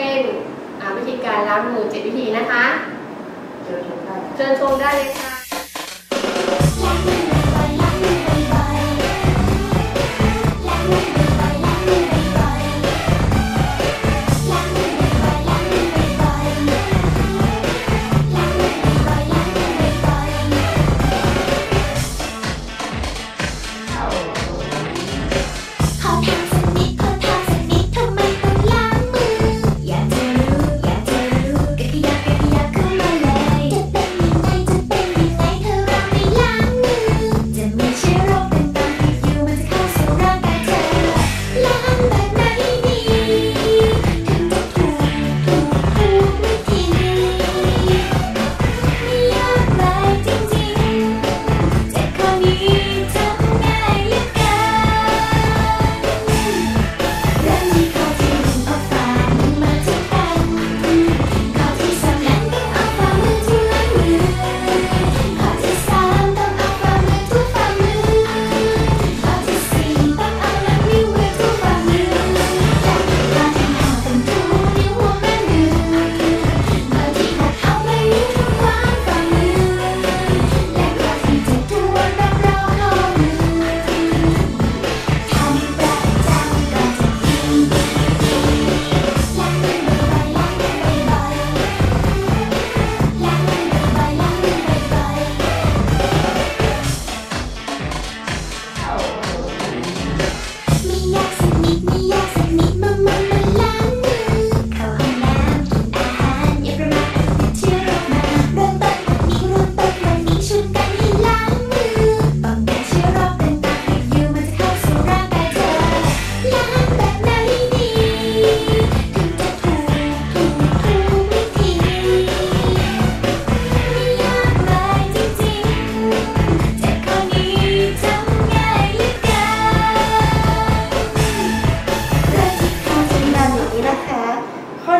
เป็นวิธีการล้างมือเจ็ดวิธีนะคะ เชิญชมได้เลยค่ะ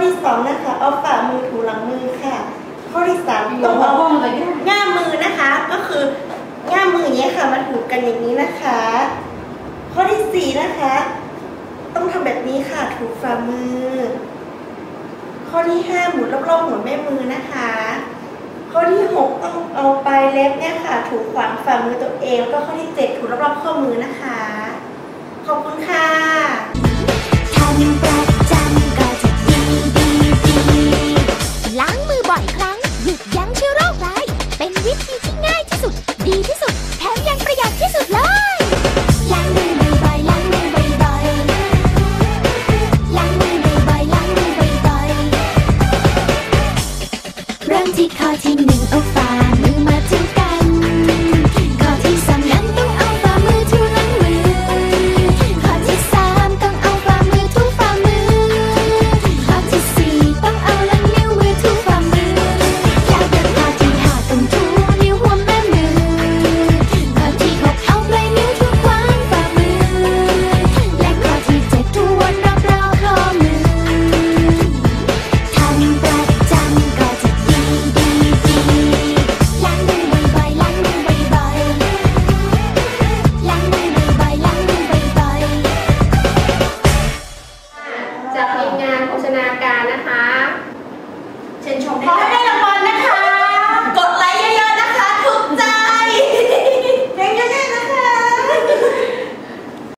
ข้อที่สองนะคะเอาฝ่ามือถูหลังมือค่ะ ข้อที่สามต้องเอาง่ามมือนะคะ ก็คือง่ามมืออย่างนี้ค่ะมาถูกันอย่างนี้นะคะ ข้อที่สี่นะคะ ต้องทำแบบนี้ค่ะถูฝ่ามือ ข้อที่ห้าหมุนรอบๆหัวแม่มือนะคะ ข้อที่หกต้องเอาปลายเล็บเนี่ยค่ะ ถูขวางฝ่ามือตัวเองแล้วก็ข้อที่เจ็ดถูรอบๆข้อมือนะคะ ขอบคุณค่ะ Cutting me off.